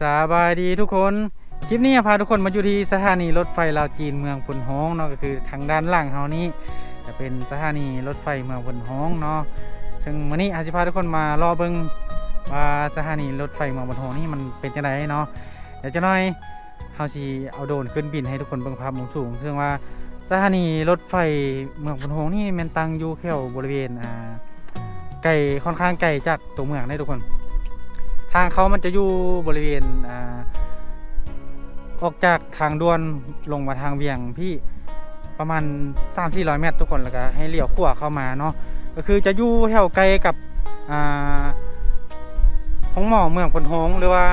สบายดีทุกคนคลิปนี้พาทุกคนมาอยู่ที่สถานีรถไฟลาวจีนเมืองพุนฮ้องเนาะก็คือทางด้านล่างเฮานี้จะเป็นสถานีรถไฟเมืองพุนฮ้องเนาะซึ่งวันนี้อาจจะพาทุกคนมารอเบิงว่าสถานีรถไฟเมืองพุนฮ้องนี่มันเป็นจังไดเนาะเดี๋ยวจะน้อยเฮาสิเอาโดรนขึ้นบินให้ทุกคนเบิ่งภาพมุมสูงซึ่งว่าสถานีรถไฟเมืองพุนฮ้องนี่มันตั้งอยู่แค่บริเวณอ่าไกลค่อนข้างไกลจากตัวเมืองได้ทุกคน ทางเขามันจะอยู่บริเวณอ่าออกจากทางด่วนลงมาทางเวียงพี่ประมาณ 3-400 เมตรทุกคนแล้วก็ให้เลี้ยวขวาเข้ามาเนาะก็คือจะอยู่แถวไกลกับอ่าห้องหมอเมืองพนหงหรือว่า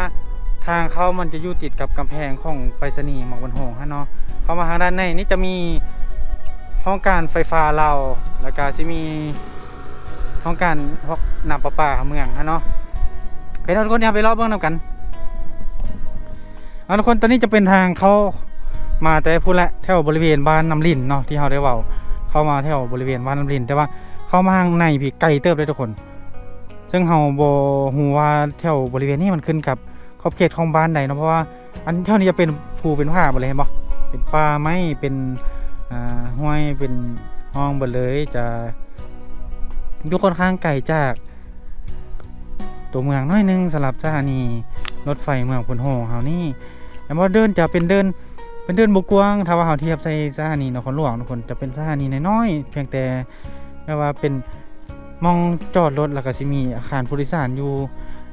ทางเขามันจะอยู่ติดกับกำแพงของไปรษณีย์เมืองพนหงฮะเนาะเข้ามาทางด้านในนี่จะมีห้องการไฟฟ้าเราแล้วก็จะมีห้องการพวกน้ำประปาเมืองฮะเนาะ ไปเราทุกคนอย่าไปรอบเบื้องนำกันเอาทุกคนตอนนี้จะเป็นทางเข้ามาแต่พูดละแถวบริเวณบ้านน้ำลินเนาะที่เราได้เว่าเข้ามาแถวบริเวณบ้านน้ำลิน แต่ว่าเข้ามาข้างในพี่ไกลเติบเลยทุกคน ซึ่งเราโบหูว่าแถวบริเวณนี้มันขึ้นกับขอบเขตของบ้านใดเนาะเพราะว่าอันแถวนี้จะเป็นภูเป็นผ้าหมดเลยเห็นปะเป็นป่าไม้เป็นห้วยเป็นห้องหมดเลยจะอยู่ค่อนข้างไกลจาก ตัวเมืองน้อยหนึงสำหรับสถานีรถไฟเมืองพุนโฮงเฮานี่แต่ว่าเดินจะเป็นเดินเป็นเดินบกว้างถ้าว่าเฮาเทียบใส่สถานีนครหลวงทุกคนจะเป็นสถานีน้อยๆเพียงแต่แม้ว่าเป็นมองจอดรถแล้วก็สิมีอาคารผู้โดยสารอยู่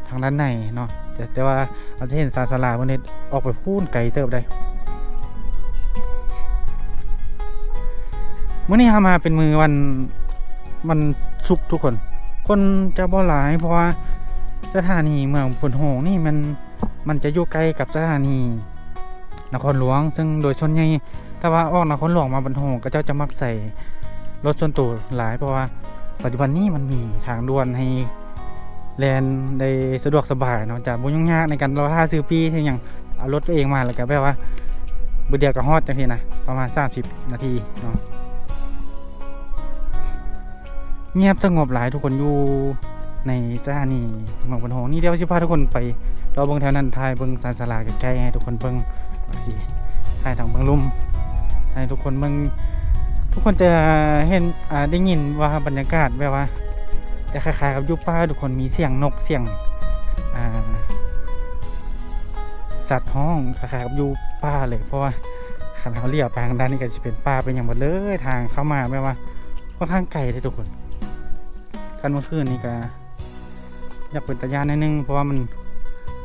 ทางด้านในเนาะแต่แต่ว่าเราจะเห็นสาสลาวันนี้ออกไปพูนไกลเติบได้มื้อนี้เฮามาเป็นมือวันวันศุกร์ทุกคน คนจะบ่หลายเพราะว่า สถานีเมืองพนโหงนี่มันมันจะอยู่ใกล้กับสถานีนครหลวง ซึ่งโดยส่วนใหญ่ถ้าว่าออกนครหลวงมาบนโหงก็เจ้าจะมักใส่รถส่วนตัวหลายเพราะว่าปัจจุบันนี้มันมีทางด่วนให้แลนได้สะดวกสบายเนาะจะบ่ยุ่งยากในการรอท่าซื้อปีที่อย่างเอารถตัวเองมาแล้วก็แบบว่าบ่เดียวก็ฮอดจังซี่นะประมาณ 30 นาทีเนาะเงียบสงบหลายทุกคนอยู่ ในสถานีเมืองพนโฮงนี่เดี๋ยวสิพาทุกคนไปรอเบิ่งแถวนั้นถ่ายเบิ่งสารสลาใกล้ๆให้ทุกคนเบิ่งว่าสิถ่ายทางเบิ่งลุ่มให้ทุกคนเบิ่งทุกคนจะเห็นได้ยินว่าบรรยากาศแบบว่าจะคล้ายๆกับยุป่าทุกคนมีเสียงนกเสียงสัตว์ห้องคล้ายๆกับยูป่าเลยเพราะว่าขันเขาเลี้ยวไปทางด้านนี้ก็จะเป็นป่าเป็นอย่างหมดเลยทางเข้ามาแบบว่าค่อนข้างไกลเลยทุกคนกันเมื่อคืนนี้ก็ อยากเป็นตะยานนิดนึงเพราะว่ามัน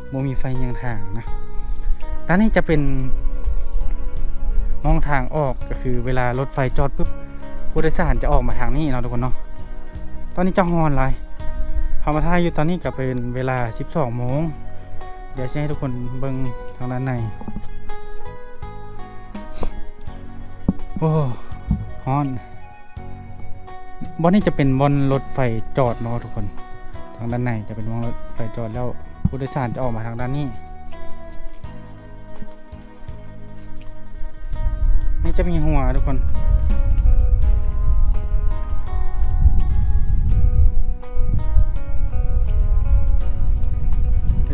โมมีไฟยังทางนะด้านนี้จะเป็นมองทางออกก็คือเวลารถไฟจอดปุ๊บผู้โดยสารจะออกมาทางนี้เนาะทุกคนเนาะตอนนี้จะฮอนไรเขามาท่ายอยู่ตอนนี้ก็เป็นเวลา 12โมงเดี๋ยวจะให้ทุกคนเบิ่งทางด้านในโอ้ฮอนบอนนี้จะเป็นบอนรถไฟจอดเนาะทุกคน ทางด้านในจะเป็นวงรถไฟจอดแล้วผู้โดยสารจะออกมาทางด้านนี้ นี่จะมีหัวทุกคน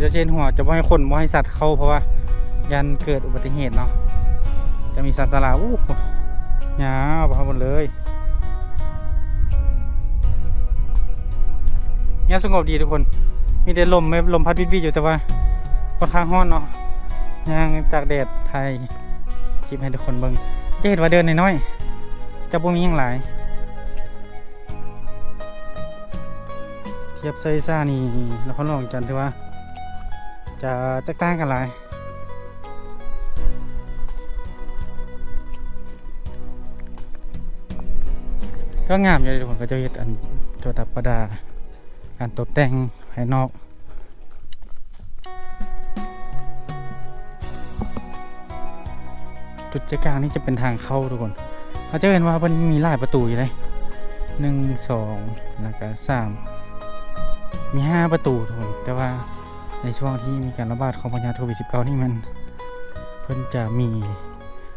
จะเช่นหัวจะไม่ให้คนไม่ให้สัตว์เข้าเพราะว่า ยันเกิดอุบัติเหตุเนาะจะมีสัตว์สลาอู้หยาวไปหมดเลย งียบสงบดีทุกคน มีแต่ลมไม่ลมพัดวิดวิดอยู่แต่ว่าค่อนข้างร้อนเนาะย่างจากแดดไทยคลิปให้ทุกคนเบิ่งจะเห็นว่าเดินน้อยๆจะบ่มีหยังหลายเทียบไซซ่านี่แล้วเขาลองกันถือว่า จะแตกต่างกันหลายก็งามอยู่ทุกคนก็จะเห็นอันตัวดับประดา การตกแต่งภายนอกจุดใจกลางนี่จะเป็นทางเข้าทุกคนเราจะเห็นว่ามันมีหลายประตูอยู่เลยหนึ่งสองแล้วก็สามมีห้าประตูทุกคนแต่ว่าในช่วงที่มีการระบาดของพยาธิโควิด 19 นี่มัน เพิ่นจะมี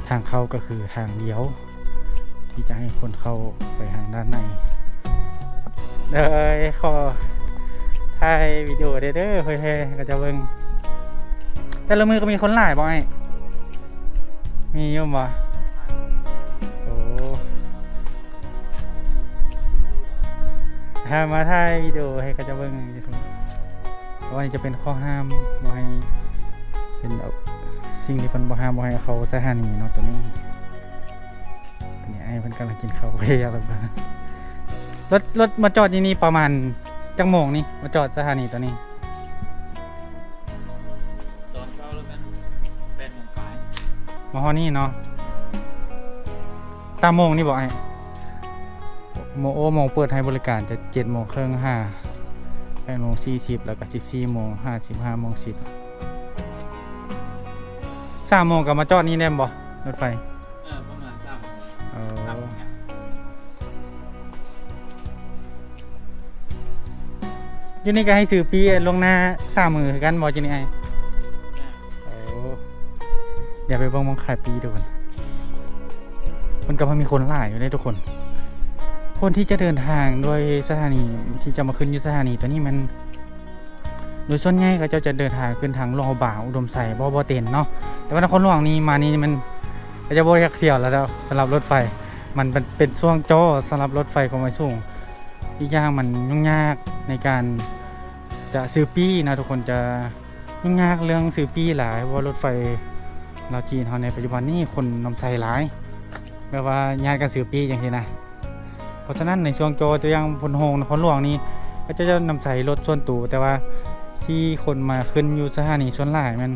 ทางเข้าก็คือทางเลี้ยว ที่จะให้คนเข้าไปทางด้านใน เลยขอถ่ายวิดีโอเด้อเด้อเพื่ๆก็จะเบิ่งแต่ละมือก็มีคนหลายบ่ไอ้มีอยู่บ่โอ้ถ้ามาถ่ายวิดีโอให้เขาเจะเบิ่งอยู่ทุกเพราะว่านี่จะเป็นข้อห้ามบ่ให้เป็นสิ่งที่เพิ่นบ่ห้ามบ่ให้เขาสถานีเนาะตัวนี้ตัวนี้ไอ้เพิ่นกำลังกินข้าวเฮ้ยแบบนั้น รถรถมาจอดที่นี่ประมาณจังโมงนี่มาจอดสถานีตัวนี้ ตอนเช้าแล้วแม่นแปดโมงปลายมาฮอนี่เนาะตามโมงนี่บอกไอ้โมโอโมงเปิดให้บริการจะเจ็ดโมงครึ่งห้าแปดโมงสี่สิบแล้วก็สิบสี่โมงห้าสิบห้าโมงสิบสามโมงก็มาจอดนี่แน่บ่รถไฟ อยู่นี่ก็ให้ซื้อปีลงหน้าสามมือกันบ่จีนี่ไอ้แม่โอ้อย่าไปเบิ่งมองขายปีทุกคนมันก็พอมีคนหลายอยู่ได้ทุกคน คนที่จะเดินทางโดยสถานีที่จะมาขึ้นยุสถานีตัวนี้มัน โดยส่วนใหญ่ก็จะจะเดินทางขึ้นทางลงบ่าวอุดมใส่บ่บ่เต็นเนาะแต่ว่านครหลวงนี้มานี่มันก็จะบ่อยากเที่ยวแล้วสำหรับรถไฟ มันเป็นเป็นช่วงโจ้สำหรับรถไฟความเร็วสูงอีกอย่างมันยุ่งยากในการ จะซื้อปี้นะทุกคนจะยุ่งยากเรื่องซื้อปี้หลายเพราะว่ารถไฟลาวจีนเขาในปัจจุบันนี้คนนำใส่หลายแบบว่าญาติกันซื้อปี้อย่างนี้นะเพราะฉะนั้นในช่วงโจตัวอย่างพลโฮงนครหลวงนี้ก็จะจะนำใส่รถส่วนตัวแต่ว่าที่คนมาขึ้นอยู่สถานีส่วนหลายมัน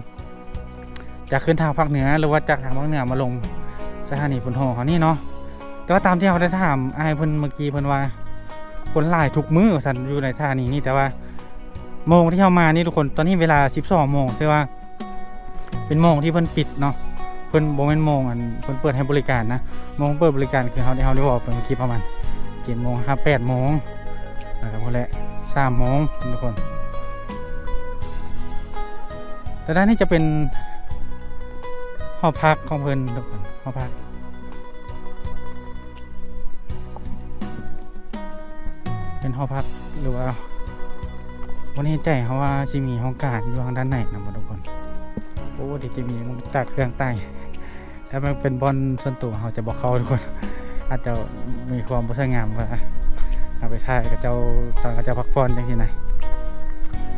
จะขึ้นทางภาคเหนือหรือว่าจากทางภาคเหนือมาลงสถานีพลโฮงเขานี่เนาะแต่ว่าตามที่เขาได้ถามไอายเพิ่นเมื่อกี้เพิ่นว่า คนหลายทุกมือสันอยู่ในสถานีนี่แต่ว่า โมงที่เข้ามานี่ทุกคนตอนนี้เวลา 12โมงใช่ว่า เป็นโมงที่เพิ่นปิดเนาะเพิ่นบ่แม่นโมงอันเพิ่นเปิดให้บริการนะโมงเปิดบริการคือเขาได้เขาได้บอกไปเมื่อกี้ประมาณเจ็ดโมงครับแปดโมงนะครับพอแหล้วสามโมงทุกคน แต่ด้านนี้จะเป็นหอพักของเพิ่นทุกคนหอพักเป็นหอพักหรือว่า วันนี้ใจเขาว่าจะมีห้องการอยู่ทางด้านไหนนะทุกคนโอ้ดีจะมีมุกตากเครื่องใต้ถ้ามันเป็นบอลส่วนตัวเขาจะบอกเขาทุกคน อาจจะมีความบ่สวยงามว่าเอาไปถ่ายกับเจ้าตอนกับเจ้าพักผ่อนจังซี่นะ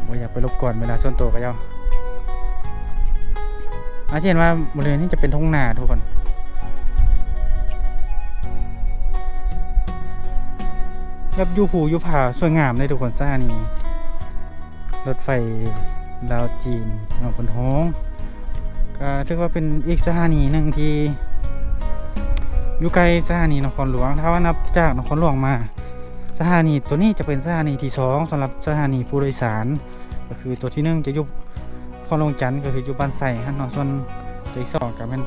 บ่อยากไปรบกวนเวลาส่วนตัวกับเจ้าอาเช่นว่าบริเวณนี้จะเป็นทุ่งนาทุกคนแบบยูผูยูผาสวยงามเลยทุกคนสถานี รถไฟลาวจีนมาบนห้องก็ถือว่าเป็นอีกสถานีหนึ่งที่อยู่ไกลสถานีนครหลวง ถ้าว่านับจากนครหลวงมา สถานีตัวนี้จะเป็นสถานีที่สองสำหรับสถานีผู้โดยสาร ก็คือตัวที่หนึ่งจะอยู่คลองลงจันทน์ก็คืออยู่บ้านไส่ฮะเนาะส่วนตัวที่สองก็เป็น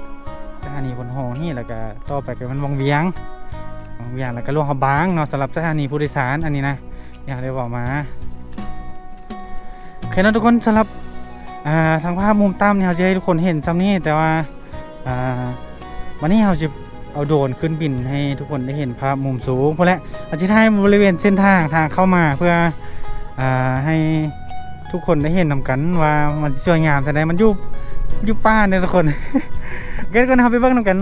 สถานีบนหองนี่แล้วก็ต่อไปก็เป็นวังเวียงวังเวียงแล้วก็หลวงพระบางเนาะสำหรับสถานีผู้โดยสารอันนี้นะอยากได้บอกมาโอเคนะทุกคนสำหรับทางภาพมุมต่ำเนี่ยเราจะให้ทุกคนเห็นซ้ำนี้แต่ว่าวันนี้เราจะเอาโดรนขึ้นบินให้ทุกคนได้เห็นภาพมุมสูงเพราะและอาจจะให้บริเวณเส้นทางทางเข้ามาเพื่ออให้ทุกคนได้เห็นนำกันว่ามันสวยงามแต่ไหนมันยู่อยู่ป้าเนี่ยทุกคนเกิดกันนะครับไปเบิ่งนำกัน